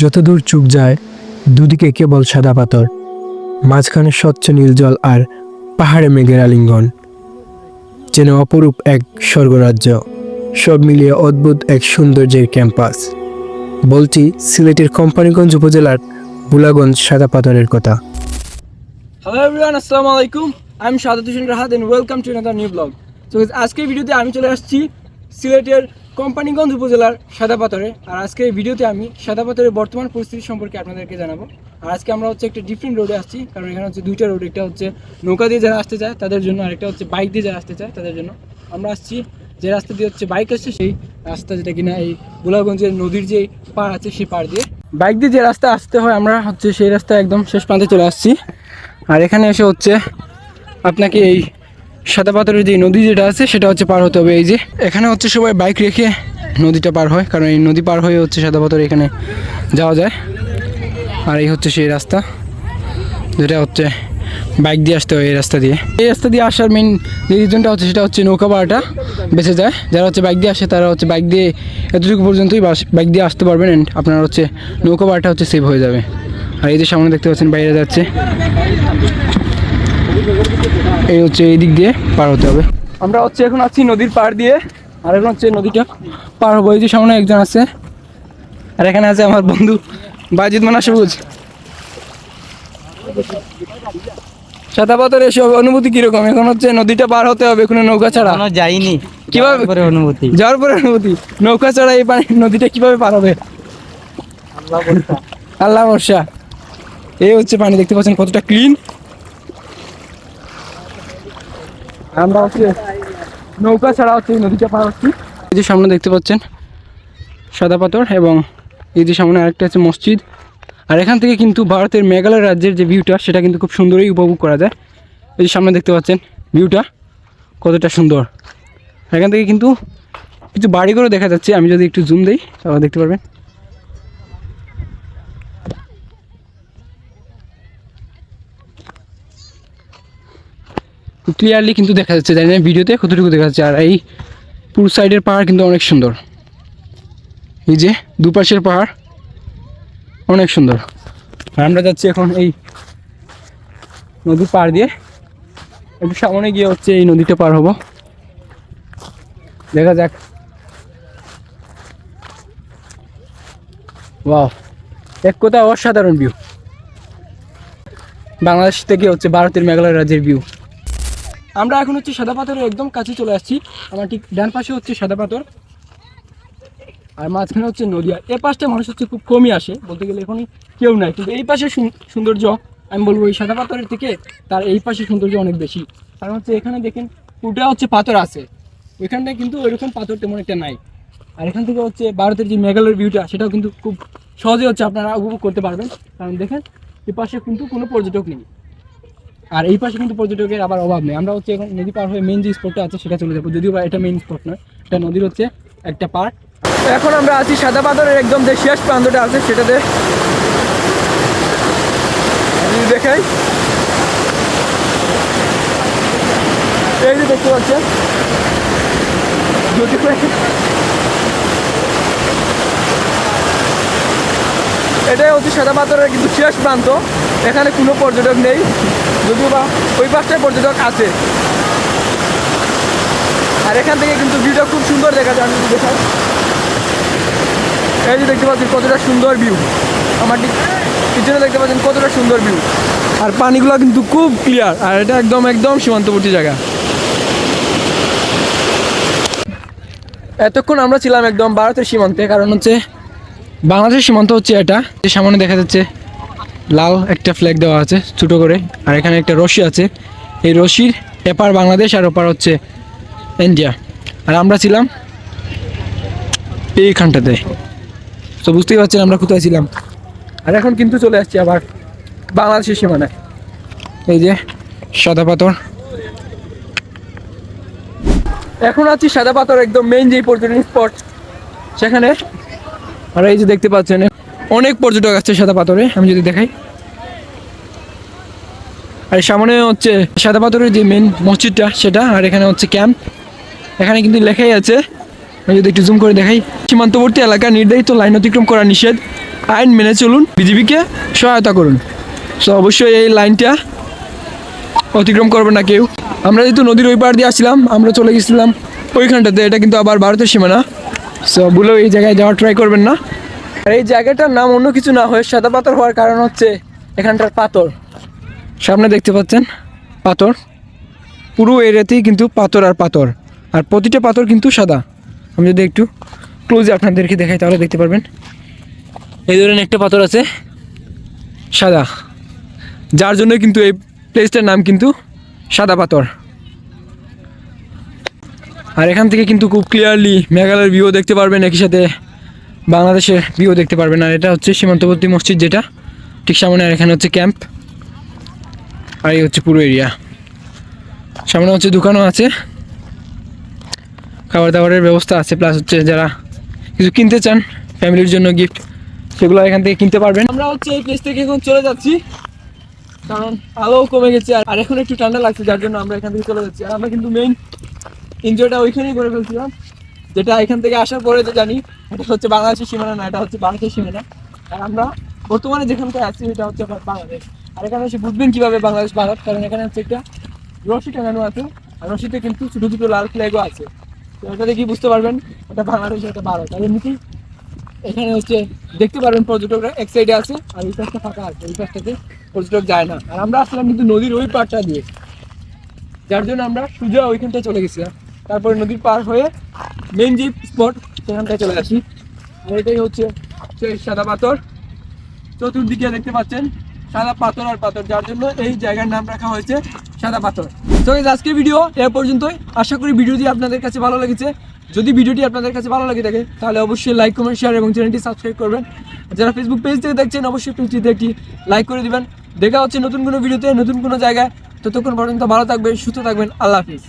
যতদূর চোখ যায়, দুদিকে কেবল সাদা পাথর, মাঝখানে স্বচ্ছ নীল জল আর পাহাড়ে মেঘের আলিঙ্গন। যেন অপরূপ এক স্বর্গরাজ্য, সব মিলিয়ে অদ্ভুত এক সৌন্দর্যের ক্যাম্পাস। বলছি সিলেটের কোম্পানিগঞ্জ উপজেলার বুলাগঞ্জ সাদা পাথরের কথা। হ্যালো এভরিওয়ান আসসালামু আলাইকুম। I am Sadat Hossain Rahat and welcome to another new blog so আজকের ভিডিওতে আমি চলে আসছি সিলেটের কোম্পানিগঞ্জ উপজেলার সাদাপাথরে। আর আজকে এই ভিডিওতে আমি সাদাপাথরের বর্তমান পরিস্থিতি সম্পর্কে আপনাদেরকে জানাব। আর আজকে আমরা হচ্ছে একটা ডিফারেন্ট রোডে আসছি, কারণ এখানে হচ্ছে দুইটা রোড একটা হচ্ছে নৌকা দিয়ে যারা আসতে চায় তাদের জন্য, আর একটা হচ্ছে বাইক দিয়ে যারা আসতে চায় তাদের জন্য। আমরা আসছি যে রাস্তা দিয়ে হচ্ছে বাইক আসছে, সেই রাস্তা যেটা কিনা এই গোলাগঞ্জের নদীর যে পার আছে, সেই পার দিয়ে। বাইক দিয়ে যে রাস্তা আসতে হয়, আমরা হচ্ছে সেই রাস্তা একদম শেষ প্রান্তে চলে আসছি। আর এখানে এসে হচ্ছে আপনাকে এই সাদা পাথরের যে নদী যেটা আছে, সেটা হচ্ছে পার হতে হবে। এই যে, এখানে হচ্ছে সবাই বাইক রেখে নদীটা পার হয়, কারণ এই নদী পার হয়ে হচ্ছে সাদা পাথর এখানে যাওয়া যায়। আর এই হচ্ছে সেই রাস্তা, যেটা হচ্ছে বাইক দিয়ে আসতে হয় এই রাস্তা দিয়ে। এই রাস্তা দিয়ে আসার মেন যে রিজনটা হচ্ছে, সেটা হচ্ছে নৌকা ভাড়াটা বেঁচে যায়। যারা হচ্ছে বাইক দিয়ে আসে, তারা হচ্ছে বাইক দিয়ে এতটুকু পর্যন্তই বাইক দিয়ে আসতে পারবেন and আপনার হচ্ছে নৌকা ভাড়াটা হচ্ছে সেভ হয়ে যাবে। আর এই যে সামনে দেখতে পাচ্ছেন, বাইরে যাচ্ছে। এই হচ্ছে এই দিক দিয়ে পার হতে হবে। আমরা হচ্ছে এখন আছি নদীর পার দিয়ে আর এখন হচ্ছে নদীটা পার হব। এই যে সামনে একজন আছে আর এখানে আছে আমার বন্ধু বাজিদ মানা সবুজ। সাদাপাতর এসব অনুভূতি কীরকম? এখন হচ্ছে নদীটা পার হতে হবে কোনো নৌকা ছাড়া। যাইনি কিভাবে- যাওয়ার অনুভূতি। যাওয়ার পরে অনুভূতি। নৌকা ছাড়া এই পানি নদীটা কীভাবে পার হবে? আল্লাহ বর্ষা এই হচ্ছে পানি দেখতে পাচ্ছেন কতটা ক্লিন আমরা হচ্ছে নৌকা ছাড়া হচ্ছে নদীটা পার হচ্ছি। এই যে সামনে দেখতে পাচ্ছেন, সাদা পাথর এবং এই যে সামনে আরেকটা আছে মসজিদ। আর এখান থেকে কিন্তু ভারতের মেঘালয় রাজ্যের যে ভিউটা সেটা কিন্তু খুব সুন্দরই উপভোগ করা যায়। এই যে সামনে দেখতে পাচ্ছেন ভিউটা কতটা সুন্দর। এখান থেকে কিন্তু কিছু বাড়িঘরও দেখা যাচ্ছে, আমি যদি একটু জুম দিই, তাহলে দেখতে পারবেন। ক্লিয়ারলি কিন্তু দেখা যাচ্ছে, জানি না ভিডিওতে কতটুকু দেখা যাচ্ছে। আর এই পুরো সাইডের পাহাড় কিন্তু অনেক সুন্দর। এই যে দুপাশের পাহাড়, অনেক সুন্দর। আর আমরা যাচ্ছি এখন এই নদীর পাড় দিয়ে। একটু সামনে গিয়ে হচ্ছে এই নদীটা পার হব। দেখা যাক। ওয়াও এক কথা অসাধারণ ভিউ বাংলাদেশ থেকে হচ্ছে ভারতের মেঘালয় রাজ্যের ভিউ আমরা এখন হচ্ছে সাদা পাথরের একদম কাছে চলে আসছি। আমার ঠিক ডান পাশে হচ্ছে সাদা পাথর। আর মাঝখানে হচ্ছে নদী আর এ পাশটা মানুষ হচ্ছে খুব কমই আসে, বলতে গেলে এখনই কেউ নাই। কিন্তু এই পাশে সৌন্দর্য, আমি বলব এই সাদা পাথরের থেকে তার এই পাশে সৌন্দর্য অনেক বেশি। কারণ হচ্ছে এখানে দেখেন পুরোটা হচ্ছে পাথর আছে। ওইখানটায় কিন্তু ওইরকম পাথর তেমন একটা নাই। আর এখান থেকে হচ্ছে ভারতের যে মেঘালয়ের ভিউটা সেটাও কিন্তু খুব সহজে হচ্ছে আপনারা উপভোগ করতে পারবেন। কারণ দেখেন এই পাশে কিন্তু কোনো পর্যটক নেই। আর এই পাশে কিন্তু পর্যটকের আবার অভাব নেই। আমরা হচ্ছে এখন নদী পার হয়ে মেন যে স্পটটা আছে, সেটা চলে যাব। যদিও বা এটা মেন স্পট নয়, এটা নদীর হচ্ছে একটা পার্ক। এখন আমরা আছি সাদা পাথরের একদম যে শেষ প্রান্তটা আছে, সেটাতে। দেখাই। এই যে দেখতে পাচ্ছেন এটাই হচ্ছে সাদা পাথরের কিন্তু শেষ প্রান্ত। এখানে কোনো পর্যটক নেই, যদিও বা ওই পাশটায় পর্যটক আছে। আর এখান থেকে কিন্তু ভিউটা খুব সুন্দর দেখা যায়, আমি দেখাই। এই যে দেখতে পাচ্ছেন কতটা সুন্দর ভিউ আমার পিছনে দেখতে পাচ্ছেন কতটা সুন্দর ভিউ আর পানিগুলো কিন্তু খুব ক্লিয়ার আর এটা একদম একদম সীমান্তবর্তী জায়গা। এতক্ষণ আমরা ছিলাম একদম ভারতের সীমান্তে, কারণ হচ্ছে বাংলাদেশের সীমান্ত হচ্ছে এটা যে সামনে দেখা যাচ্ছে লাল একটা ফ্ল্যাগ দেওয়া আছে ছোটো করে। আর এখানে একটা রশি আছে। এই রশির এপার বাংলাদেশ আর ওপার হচ্ছে ইন্ডিয়া। আর আমরা ছিলাম এইখানটাতে তো বুঝতেই পারছেন আমরা কোথায় ছিলাম। আর এখন কিন্তু চলে আসছি আবার বাংলাদেশের সীমানায়। এই যে সাদা পাথর। এখন আছি সাদা পাথর একদম মেইন যে পর্যটন স্পট সেখানে। আর এই যে দেখতে পাচ্ছেন অনেক পর্যটক আছে সাদা পাথরে, আমি যদি দেখাই। আর সামনে হচ্ছে সাদা পাথরের যে মেন মসজিদটা, সেটা, আর এখানে হচ্ছে ক্যাম্প এখানে কিন্তু লেখাই আছে, আমি যদি একটু জুম করে দেখাই, সীমান্তবর্তী এলাকা নির্ধারিত লাইন অতিক্রম করা নিষেধ, আইন মেনে চলুন, বিজিবিকে সহায়তা করুন। সো অবশ্যই এই লাইনটা অতিক্রম করবে না কেউ। আমরা যেহেতু নদীর ওই পার দিয়ে আসছিলাম, আমরা চলে গেছিলাম ওইখানটাতে, এটা কিন্তু আবার ভারতের সীমানা। সো বলেও এই জায়গায় যাওয়ার ট্রাই করবেন না। আর এই জায়গাটার নাম অন্য কিছু না হয়ে সাদা পাথর হওয়ার কারণ হচ্ছে এখানটার পাথর। সামনে দেখতে পাচ্ছেন, পাথর। পুরো এরিয়াতেই কিন্তু পাথর আর পাথর। আর প্রতিটা পাথর কিন্তু সাদা। আমি যদি একটু ক্লোজে আপনাদেরকে দেখাই, তাহলে দেখতে পারবেন। এই ধরনের একটা পাথর আছে, সাদা। যার জন্য কিন্তু এই প্লেসটার নাম কিন্তু সাদা পাথর। আর এখান থেকে কিন্তু খুব ক্লিয়ারলি মেঘালয়ের ভিউ দেখতে পারবেন একই সাথে। বাংলাদেশের ভিউ দেখতে পারবেন। আর এটা হচ্ছে সীমান্তবর্তী মসজিদ যেটা। ঠিক সামনে আর এখানে হচ্ছে ক্যাম্প। আর এই হচ্ছে পুরো এরিয়া। সামনে হচ্ছে দোকানও আছে। খাবার দাবারের ব্যবস্থা আছে প্লাস হচ্ছে যারা কিছু কিনতে চান, ফ্যামিলির জন্য গিফট সেগুলো এখান থেকে কিনতে পারবেন। আমরা হচ্ছে এই প্লেস থেকে এখন চলে যাচ্ছি। কারণ আলোও কমে গেছে আর এখন একটু ঠান্ডা লাগছে, যার জন্য আমরা এখান থেকে চলে যাচ্ছি। আর আমরা কিন্তু মেইন এনজয়টা ওইখানেই করে ফেলছিলাম। যেটা এখান থেকে আসার পরে তো জানি, এটা হচ্ছে বাংলাদেশের সীমানা না, এটা হচ্ছে ভারতের সীমানা। আর আমরা বর্তমানে যেখানকার আছি, এটা হচ্ছে বাংলাদেশ। আর এখানে এসে বুঝবেন কীভাবে বাংলাদেশ ভারত, কারণ এখানে হচ্ছে একটা রশি টাঙানো আছে, আর রশিতে কিন্তু ছোটো ছোটো লাল ফ্ল্যাগও আছে। তো এটা দেখি বুঝতে পারবেন, এটা বাংলাদেশ, এটা ভারত। আর এমনিতেই এখানে হচ্ছে, দেখতে পারবেন পর্যটকরা এক সাইডে আছে, আর এই পাশটা ফাঁকা আছে, এই পাশটাতে পর্যটক যায় না। আর আমরা আসলাম কিন্তু নদীর ওই পাড়টা দিয়ে, যার জন্য আমরা সোজা ওইখানটায় চলে গেছিলাম। তারপরে নদীর পার হয়ে মেন যে স্পট সেখানটায় চলে আসি। আর এটাই হচ্ছে সেই সাদা পাথর। চতুর্দিকে দেখতে পাচ্ছেন সাদা পাথর আর পাথর যার জন্য এই জায়গার নাম রাখা হয়েছে সাদা পাথর। তো guys, আজকের ভিডিও এ পর্যন্তই। আশা করি ভিডিওটি আপনাদের কাছে ভালো লেগেছে। যদি ভিডিওটি আপনাদের কাছে ভালো লাগে থাকে তাহলে অবশ্যই লাইক কমেন্ট শেয়ার এবং চ্যানেলটি সাবস্ক্রাইব করবেন। যারা ফেসবুক পেজ থেকে দেখছেন অবশ্যই পেজটিতে একটি লাইক করে দিবেন। দেখা হচ্ছে নতুন কোনো ভিডিওতে নতুন কোনো জায়গায়। ততক্ষণ পর্যন্ত ভালো থাকবেন সুস্থ থাকবেন। আল্লাহ হাফিজ।